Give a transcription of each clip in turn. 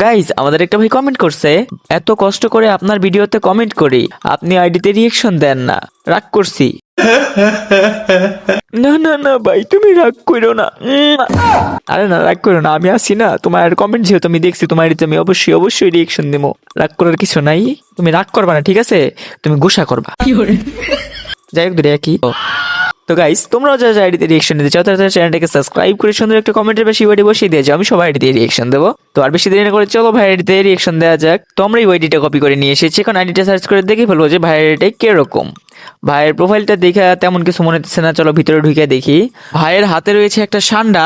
Guys আমাদের একটা ভাই কমেন্ট করছে এত কষ্ট করে আপনার ভিডিওতে কমেন্ট করি আপনি আইডিতে রিয়েকশন দেন না রাগ করছি। না না না ভাই তুমি রাগ করো না। উম, আরে না রাগ করো না আমি আসি না তোমার কমেন্ট যেহেতু আমি দেখছি তোমার আইডিতে আমি অবশ্যই অবশ্যই রিয়েকশন দেবো। রাগ করার কিছু নাই তুমি রাগ করবা না ঠিক আছে? তুমি গোসা করবা। যাই হোক দুটো একই। তো গাইস তোমরাও যারা যারা আইডিতে রিয়েকশন দিতে চাও, তারা চ্যানেলটাকে সাবস্ক্রাইব করে সুন্দর একটা কমেন্টের বেশি ওয়াইডি বসিয়ে দিয়ে যাও। আমি সবাই আইডিতে রিয়েকশন দেবো। তো আর বেশি দেরি না করে চলো ভাই আইডিতে রিয়েকশন দেওয়া যাক। তো আমরা এই ওয়াইডিটা কপি করে নিয়ে এসেছি। এখন আইডিটা সার্চ করে দেখে ফেলব যে ভাই আইডিটা কীরকম। ভাইয়ের প্রোফাইলটা দেখা তেমন কিছু মনে হচ্ছে না। চলো ভিতরে ঢুকে দেখি। ভাইয়ের হাতে রয়েছে একটা সান্ডা।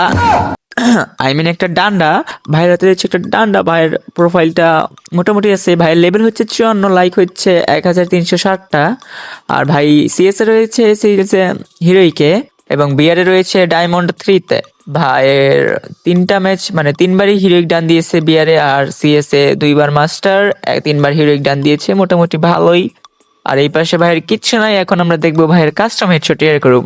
আই মিন একটা ডান্ডা, ভাইয়ের হাতে রয়েছে একটা ডান্ডা, ভাইয়ের প্রোফাইলটা মোটামুটি আছে। ভাইয়ের লেভেল হচ্ছে চুয়ান্ন লাইক হচ্ছে এক হাজার তিনশো ষাটটা। আর ভাই সিএসএ রয়েছে সিএসএ হিরোইকে, এবং বিয়ারে রয়েছে ডায়মন্ড থ্রিতে ভাইয়ের তিনটা ম্যাচ মানে তিনবারই হিরোইক ডান দিয়েছে বিয়ারে, আর সিএসএ দুইবার মাস্টার তিনবার হিরোইক ডান দিয়েছে। মোটামুটি ভালোই আর এই পাশে ভাইয়ের কিচ্ছু নাই, এখন আমরা দেখব ভাইয়ের কাস্টম হেডশট এর করুম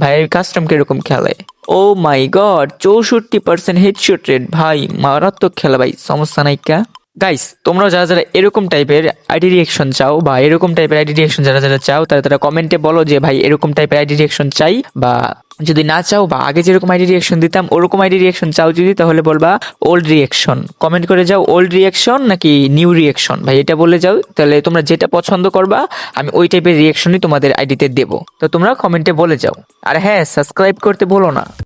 ভাইয়ের কাস্টম কীরকম খেলে? ও মাই গড চৌষট্টি পার্সেন্ট হেডশট রেট ভাই, মারাত্মক খেলা ভাই, সমস্যা নাই কা? গাইস তোমরা যারা যারা এরকম টাইপের আইডি রিয়েকশন চাও বা এরকম টাইপের আইডি রিয়েকশন যারা যারা চাও, তারা তারা কমেন্টে বলো যে, ভাই, এরকম টাইপের আইডি রিয়েকশন চাই বা যদি না চাও বা আগে যেরকম আইডি রিয়েকশন দিতাম, ওরকম আইডি রিয়েকশন চাও যদি, তাহলে বলবা ওল্ড রিয়েকশন কমেন্ট করে যাও ওল্ড রিয়েকশন নাকি নিউ রিয়েকশন ভাই, এটা বলে যাও, তাহলে তোমরা যেটা পছন্দ করবা, আমি ওই টাইপের রিয়েকশনই তোমাদের আইডিতে দেবো। তো তোমরা কমেন্টে বলে যাও। আর হ্যাঁ সাবস্ক্রাইব করতে ভুলো না।